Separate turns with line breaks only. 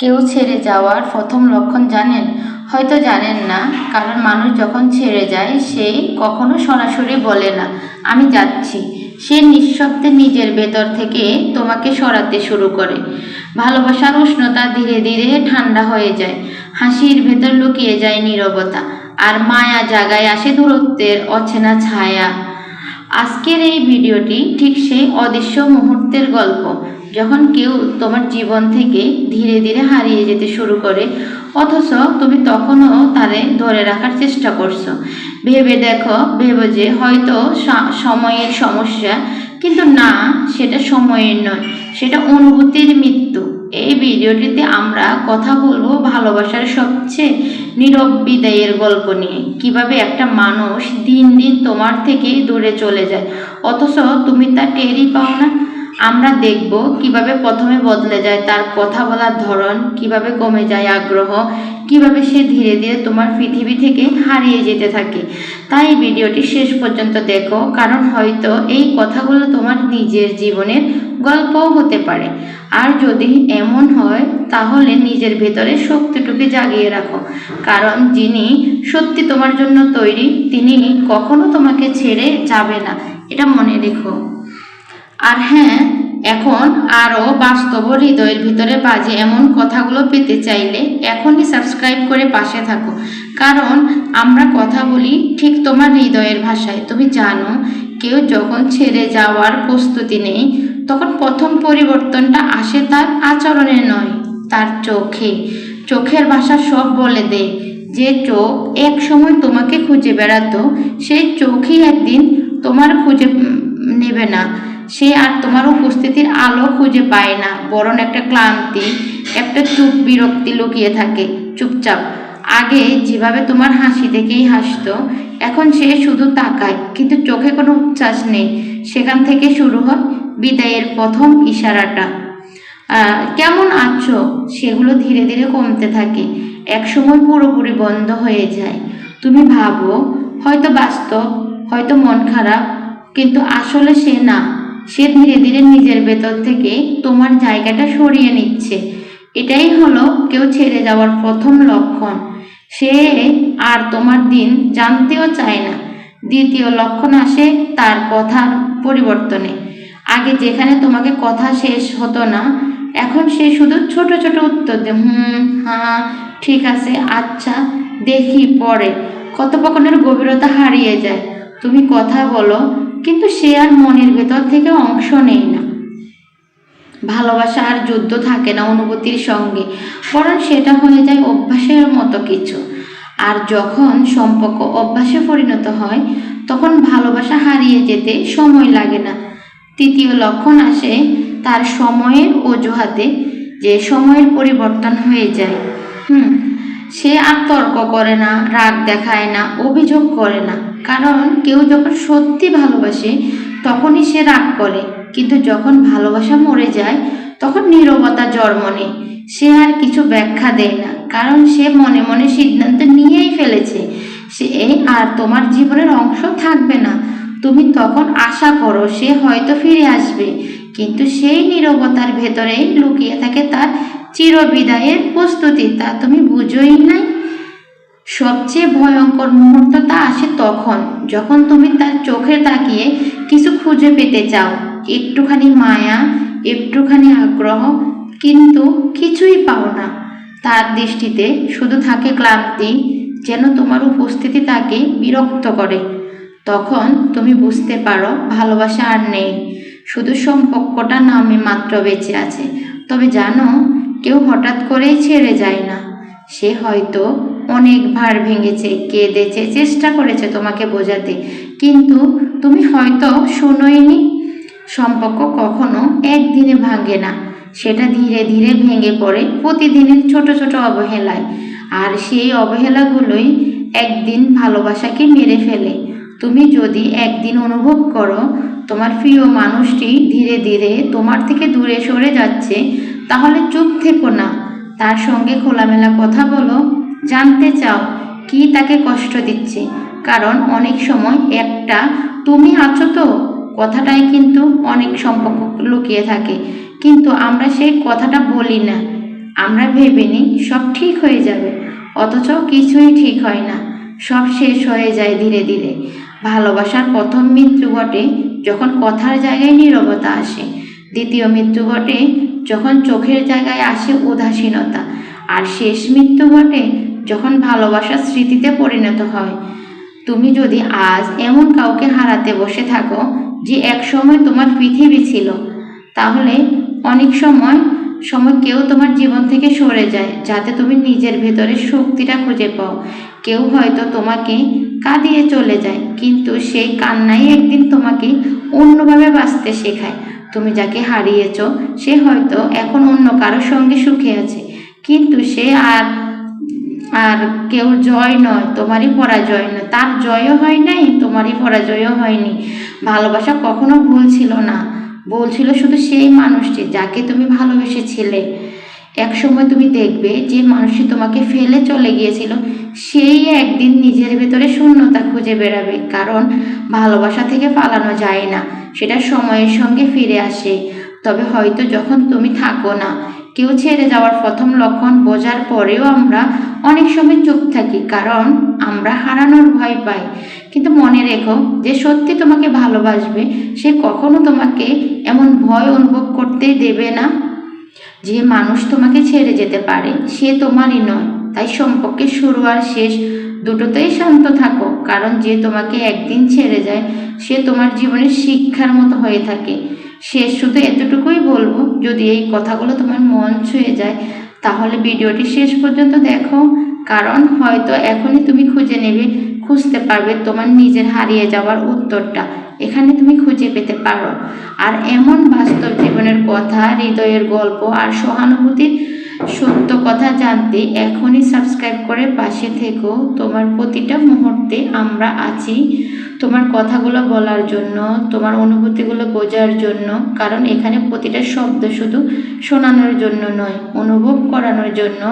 কেউ ছেড়ে যাওয়ার প্রথম লক্ষণ জানেন? হয়তো জানেন না, কারণ মানুষ যখন ছেড়ে যায়, সে কখনো সরাসরি বলে না, আমি যাচ্ছি। সে নিঃশব্দে নিজের ভেতর থেকে তোমাকে সরাতে শুরু করে। ভালোবাসার উষ্ণতা ধীরে ধীরে ঠান্ডা হয়ে যায়, হাসির ভেতর লুকিয়ে যায় নীরবতা, আর মায়া জাগায় আসে দূরত্বের অচেনা ছায়া। আজকের এই ভিডিওটি ঠিক সেই অদৃশ্য মুহূর্তের গল্প। যখন কেউ তোমার জীবন থেকে ধীরে ধীরে হারিয়ে যেতে শুরু করে, অথচ তুমি তখনও তারে ধরে রাখার চেষ্টা করছ। ভেবে দেখো, ভেবে যে হয়তো সময়ের সমস্যা, কিন্তু না, সেটা সময়ের নয়, সেটা অনুভূতির মৃত্যু। এই ভিডিওটিতে আমরা কথা বলব ভালোবাসার সবচেয়ে নীরব বিদায়ের গল্প নিয়ে। কীভাবে একটা মানুষ দিন দিন তোমার থেকে দূরে চলে যায়, অথচ তুমি তা টেরই পাও না। আমরা দেখব কীভাবে প্রথমে বদলে যায় তার কথা বলার ধরন, কীভাবে কমে যায় আগ্রহ, কীভাবে সে ধীরে ধীরে তোমার পৃথিবী থেকে হারিয়ে যেতে থাকে। তাই ভিডিওটি শেষ পর্যন্ত দেখো, কারণ হয়তো এই কথাগুলো তোমার নিজের জীবনের গল্পও হতে পারে। আর যদি এমন হয়, তাহলে নিজের ভেতরে শক্তিটুকু জাগিয়ে রাখো। কারণ যিনি সত্যি তোমার জন্য তৈরি, তিনি কখনো তোমাকে ছেড়ে যাবে না। এটা মনে রেখো। আর হ্যাঁ এখন আরও বাস্তব হৃদয়ের ভিতরে বাজে এমন কথাগুলো পেতে চাইলে এখনই সাবস্ক্রাইব করে পাশে থাকো। কারণ আমরা কথা বলি ঠিক তোমার হৃদয়ের ভাষায়। তুমি জানো, কেউ যখন ছেড়ে যাওয়ার প্রস্তুতি নেই, তখন প্রথম পরিবর্তনটা আসে তার আচরণে নয়, তার চোখে। চোখের ভাষা সব বলে দেয়, যে চোখ এক সময় তোমাকে খুঁজে বেড়াতো, সেই চোখই একদিন তোমার খুঁজে নেবে না। সে আর তোমার উপস্থিতির আলো খুঁজে পায় না, বরং একটা ক্লান্তি, একটা চুপ বিরক্তি লুকিয়ে থাকে। চুপচাপ। আগে যেভাবে তোমার হাসি দেখেই হাসতো, এখন সে শুধু তাকায়, কিন্তু চোখে কোনো উচ্ছ্বাস নেই। সেখান থেকে শুরু হয় বিদায়ের প্রথম ইশারাটা। কেমন আছো? সেগুলো ধীরে ধীরে কমতে থাকে। একসময় পুরোপুরি বন্ধ হয়ে যায়। তুমি ভাবো, হয়তো বাস্তব হয়তো মন খারাপ, কিন্তু আসলে সে না। সে ধীরে ধীরে নিজের ভেতর থেকে তোমার জায়গাটা সরিয়ে নিচ্ছে। এটাই হলো কেউ ছেড়ে যাওয়ার প্রথম লক্ষণ। সে আর তোমার দিন জানতেও চায় না। দ্বিতীয় লক্ষণ আসে তার কথার পরিবর্তনে। আগে যেখানে তোমাকে কথা শেষ হতো না, এখন সে শুধু ছোট ছোট উত্তর দেয়, হুম হ্যাঁ ঠিক আছে আচ্ছা দেখি পরে। কথোপকথনের গভীরতা হারিয়ে যায়। তুমি কথা বলো কিন্তু সে আর মনের ভেতর থেকে অংশ নেই না। ভালোবাসা আর যুদ্ধ থাকে না অনুভূতির সঙ্গে, বরং সেটা হয়ে যায় অভ্যাসের মতো কিছু। আর যখন সম্পর্ক অভ্যাসে পরিণত হয়, তখন ভালোবাসা হারিয়ে যেতে সময় লাগে না। তৃতীয় লক্ষণ আসে তার সময়ের অজুহাতে, যে সময়ের পরিবর্তন হয়ে যায়। হুম সে আর তর্ক করে না, রাগ দেখায় না, অভিযোগ করে না। কারণ কেউ যখন সত্যি ভালোবাসে, তখনই সে রাগ করে। কিন্তু যখন ভালোবাসা মরে যায়, তখন নীরবতা জন্ম নেয়। সে আর কিছু ব্যাখ্যা দেয় না। কারণ সে মনে মনে সিদ্ধান্ত নিয়েই ফেলেছে। সে আর তোমার জীবনের অংশ থাকবে না। তুমি তখন আশা করো সে হয়তো ফিরে আসবে। কিন্তু সেই নীরবতার ভেতরেই লুকিয়ে থাকে তার চিরবিদায়ের প্রস্তুতি, তা তুমি বুঝোই নাই। সবচেয়ে ভয়ঙ্কর মুহূর্তটা আসে তখন, যখন তুমি তার চোখে তাকিয়ে কিছু খুঁজে পেতে চাও। একটুখানি মায়া, একটুখানি আগ্রহ, কিন্তু কিছুই পাও না। তার দৃষ্টিতে শুধু থাকে ক্লান্তি, যেন তোমার উপস্থিতি তাকে বিরক্ত করে। তখন তুমি বুঝতে পারো, ভালোবাসা আর নেই। শুধু সম্পর্কটা নামে মাত্র বেঁচে আছে। তবে জানো কেউ হঠাৎ করেই ছেড়ে যায় না। সে হয়তো অনেক ভার ভেঙেছে, কেঁদেছে, চেষ্টা করেছে তোমাকে বোঝাতে। কিন্তু তুমি হয়তো শোনোইনি। সম্পর্ক কখনো একদিনে ভাঙে না। সেটা ধীরে ধীরে ভেঙে পড়ে প্রতিদিনের ছোট ছোট অবহেলায়। আর সেই অবহেলাগুলোই একদিন ভালোবাসাকে মেরে ফেলে। তুমি যদি একদিন অনুভব করো, তোমার প্রিয় মানুষটি ধীরে ধীরে তোমার থেকে দূরে সরে যাচ্ছে তাহলে চুপ থেকো না। তার সঙ্গে খোলামেলা কথা বলো। জানতে চাও কি তাকে কষ্ট দিচ্ছে। কারণ অনেক সময় একটা তুমি আছো তো? কথাটাই কিন্তু অনেক সম্পর্ক লুকিয়ে থাকে। কিন্তু আমরা সেই কথাটা বলি না। আমরা ভেবে নিই সব ঠিক হয়ে যাবে। অথচ কিছুই ঠিক হয় না। সব শেষ হয়ে যায় ধীরে ধীরে। ভালোবাসার প্রথম মৃত্যু ঘটে যখন কথার জায়গায় নীরবতা আসে। দ্বিতীয় মৃত্যু ঘটে যখন চোখের জায়গায় আসে উদাসীনতা, আর শেষ মৃত্যু ঘটে যখন ভালোবাসার স্মৃতিতে পরিণত হয়। তুমি যদি আজ এমন কাউকে হারাতে বসে থাকো যে এক সময় তোমার পৃথিবী ছিল, তাহলে অনেক সময় সময় কেউ তোমার জীবন থেকে সরে যায়, যাতে তুমি নিজের ভেতরে শক্তিটা খুঁজে পাও। কেউ হয়তো তোমাকে কাঁদিয়ে চলে যায়, কিন্তু সেই কান্নাই একদিন তোমাকে অন্যভাবে বাঁচতে শেখায়। তুমি যাকে হারিয়েছ, সে হয়তো এখন অন্য কারোর সঙ্গে সুখে আছে। কিন্তু সে আর আর কেউ জয় নয়, তোমারই পরাজয় নয়। তার জয়ও হয় নাই, তোমারই পরাজয়ও হয়নি। ভালোবাসা কখনো ভুল ছিল না। ভুল ছিল শুধু সেই মানুষটি যাকে তুমি ভালোবেসেছিলে। এক সময় তুমি দেখবে যে মানুষটি তোমাকে ফেলে চলে গিয়েছিল সেই একদিন নিজের ভেতরে শূন্যতা খুঁজে বেড়াবে, কারণ ভালোবাসা থেকে পালানো যায় না, সেটা সময়ের সঙ্গে ফিরে আসে। তবে হয়তো যখন তুমি থাকো না, কেউ ছেড়ে যাওয়ার প্রথম লক্ষণ বোঝার পরেও আমরা অনেক সময় চুপ থাকি, কারণ আমরা হারানোর ভয় পাই। কিন্তু মনে রেখো যে সত্যি তোমাকে ভালোবাসবে, সে কখনো তোমাকে এমন ভয় অনুভব করতে দেবে না যে মানুষ তোমাকে ছেড়ে যেতে পারে, সে তোমারই নয়। তাই সম্পর্কের শুরু আর শেষ দুটোতেই শান্ত থাকো, কারণ যে তোমাকে একদিন ছেড়ে যায়, সে তোমার জীবনের শিক্ষার মতো হয়ে থাকে। শেষ শুধু এতটুকুই বলব, যদি এই কথাগুলো তোমার মন ছুঁয়ে যায়, তাহলে ভিডিওটি শেষ পর্যন্ত দেখো, কারণ হয়তো এখনই তুমি খুঁজে নেবে, খুঁজতে পারবে তোমার নিজের হারিয়ে যাওয়ার উত্তরটা। এখানে তুমি খুঁজে পেতে পারো। আর এমন বাস্তব জীবনের কথা, হৃদয়ের গল্প আর সহানুভূতির সত্য কথা জানতে এখনই সাবস্ক্রাইব করে পাশে থেকো। তোমার প্রতিটা মুহূর্তে আমরা আছি তোমার কথাগুলো বলার জন্য, তোমার অনুভূতিগুলো বোঝার জন্য, কারণ এখানে প্রতিটা শব্দ শুধু শোনানোর জন্য নয়, অনুভব করানোর জন্য